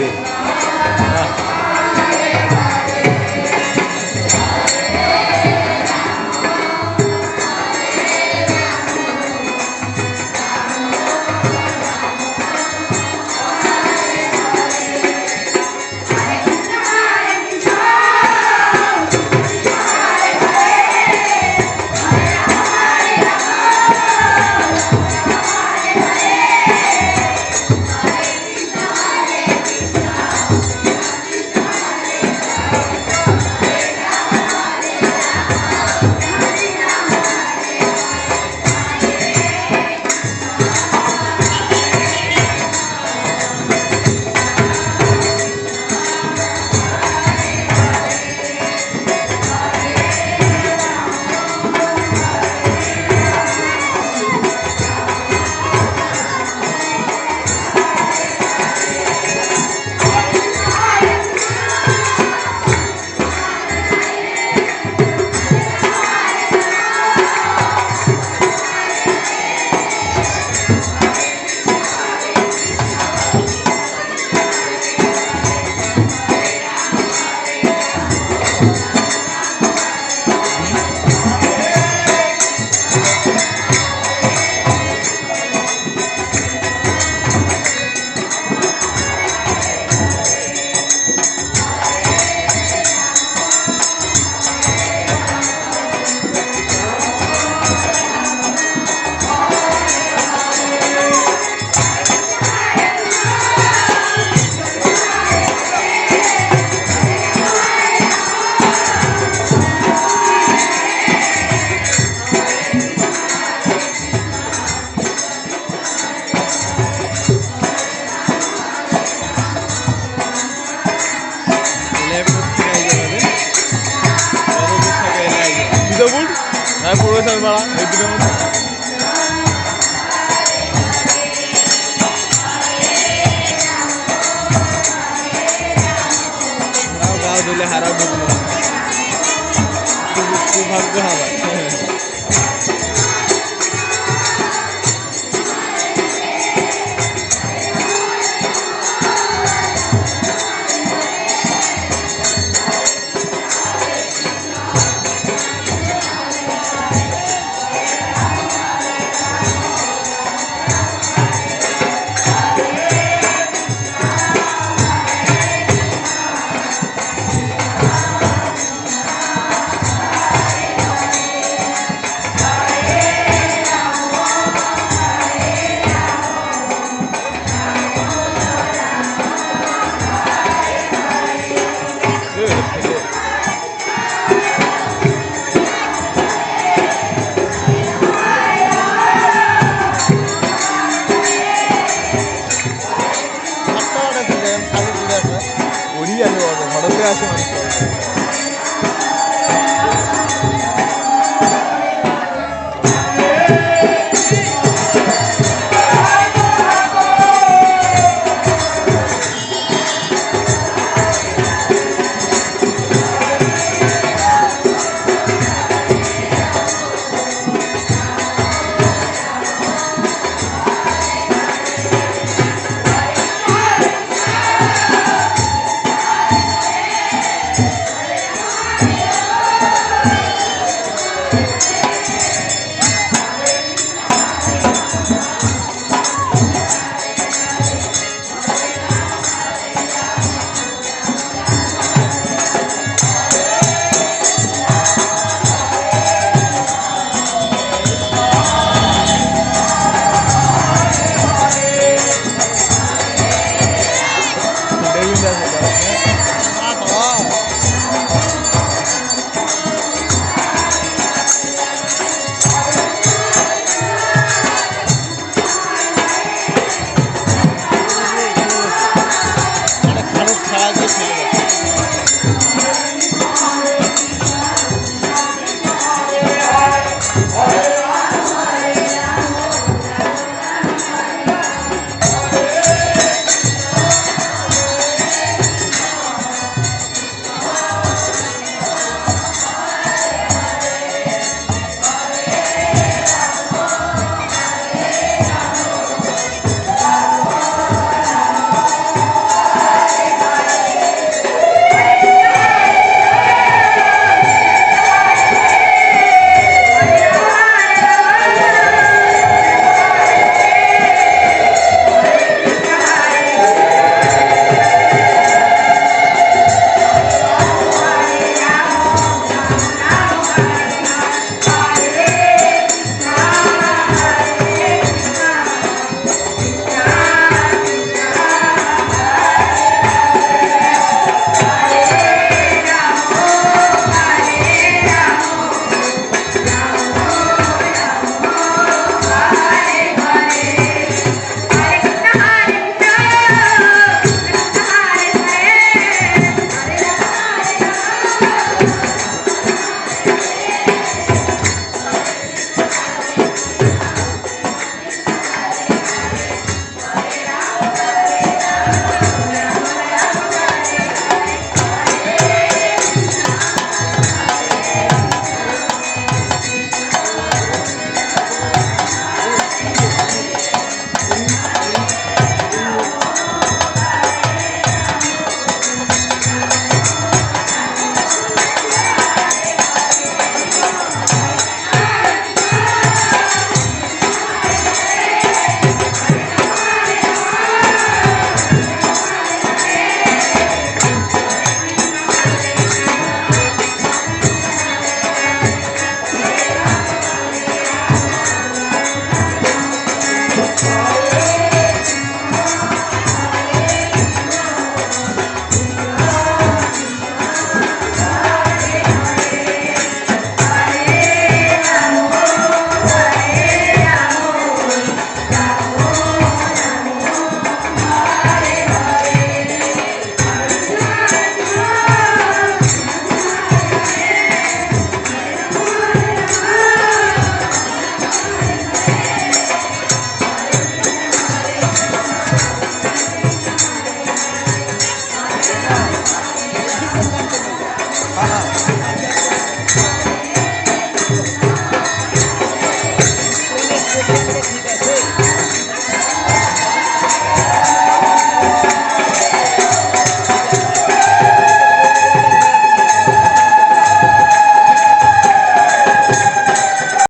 네. 네. আর প্রবেশের পাড়া এই দুটোর মধ্যে দিলে হারাও ঢুকলো ভাগ্য হবে 好的最爱是我